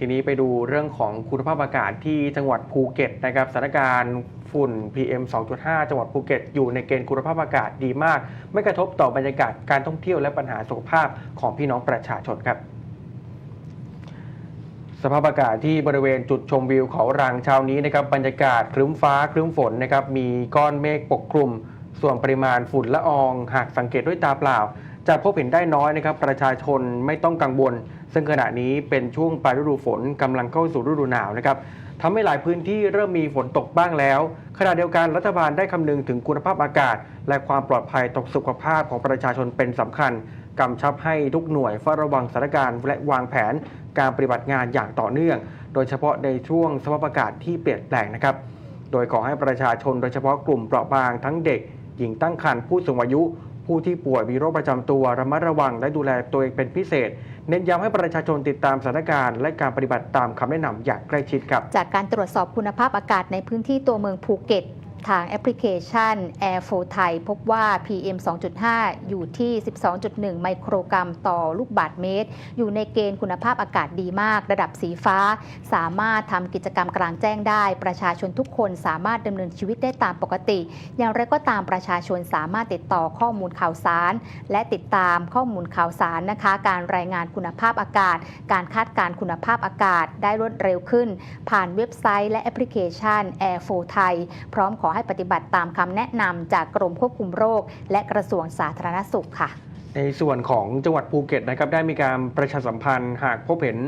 ทีนี้ไปดูเรื่องของคุณภาพอากาศที่จังหวัดภูเก็ตนะครับสถานการณ์ฝุ่น PM 2.5 จังหวัดภูเก็ตอยู่ในเกณฑ์คุณภาพอากาศดีมาก ไม่กระทบต่อบรรยากาศการท่องเที่ยวและปัญหาสุขภาพของพี่น้องประชาชนครับสภาพอากาศที่บริเวณจุดชมวิวเขารางเช้านี้นะครับบรรยากาศครึ้มฟ้าครึ้มฝนนะครับมีก้อนเมฆปกคลุม ส่วนปริมาณฝุ่นละออง หากสังเกตด้วยตาเปล่า จะพบเห็นได้น้อยนะครับ ประชาชนไม่ต้องกังวล ซึ่งขณะนี้เป็นช่วงปลายฤดูฝนกำลังเข้าสู่ฤดูหนาวนะครับทำให้หลายพื้นที่เริ่มมีฝนตกบ้างแล้วขณะเดียวกันรัฐบาลได้คำนึงถึงคุณภาพอากาศ และความปลอดภัยต่อสุขภาพของประชาชนเป็นสำคัญกำชับให้ทุกหน่วยเฝ้าระวังสถานการณ์และวางแผนการปฏิบัติงานอย่างต่อเนื่อง โดยเฉพาะในช่วงสภาพอากาศที่เปลี่ยนแปลงนะครับ โดยขอให้ประชาชนโดยเฉพาะกลุ่มเปราะบางทั้งเด็ก หญิงตั้งครรภ์ผู้สูงอายุ ผู้ที่ป่วยมีโรคประจำตัวระมัดระวังและดูแลตัวเองเป็นพิเศษ เน้นย้ำให้ประชาชนติดตามสถานการณ์ และการปฏิบัติตามคำแนะนำอย่างใกล้ชิดครับ จากการตรวจสอบคุณภาพอากาศในพื้นที่ตัวเมืองภูเก็ต ทางแอปพลิเคชัน Air f o ไทยพบว่า PM 2.5 อยู่ที่ 12.1 ไมโครกรัมต่อลูกบาศก์เมตร อยู่ในเกณฑ์คุณภาพอากาศดีมาก ระดับสีฟ้า สามารถทำกิจกรรมกลางแจ้งได้ ประชาชนทุกคนสามารถดำเนินชีวิตได้ตามปกติ อย่างไรก็ตามประชาชนสามารถติดต่อข้อมูลข่าวสาร และติดตามข้อมูลข่าวสารนะคะ การรายงานคุณภาพอากาศ การคาดการณ์คุณภาพอากาศได้รวดเร็วขึ้น ผ่านเว็บไซต์และแอปพลิเคชัน Air f o ไทยพร้อมขอให้ปฏิบัติตามคำแนะนำจากกรมควบคุมโรค และกระทรวงสาธารณสุขค่ะ ในส่วนของจังหวัดภูเก็ตนะครับได้มีการประชาสัมพันธ์หากพบเห็น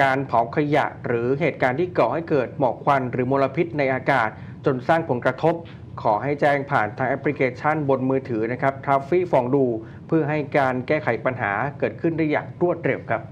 การเผาขยะหรือเหตุการณ์ที่ก่อให้เกิดหมอกควันหรือมลพิษในอากาศ จนสร้างผลกระทบ ขอให้แจ้งผ่านทางแอปพลิเคชันบนมือถือนะครับทัฟฟี่ฟองดู เพื่อให้การแก้ไขปัญหาเกิดขึ้นได้อย่างรวดเร็วครับ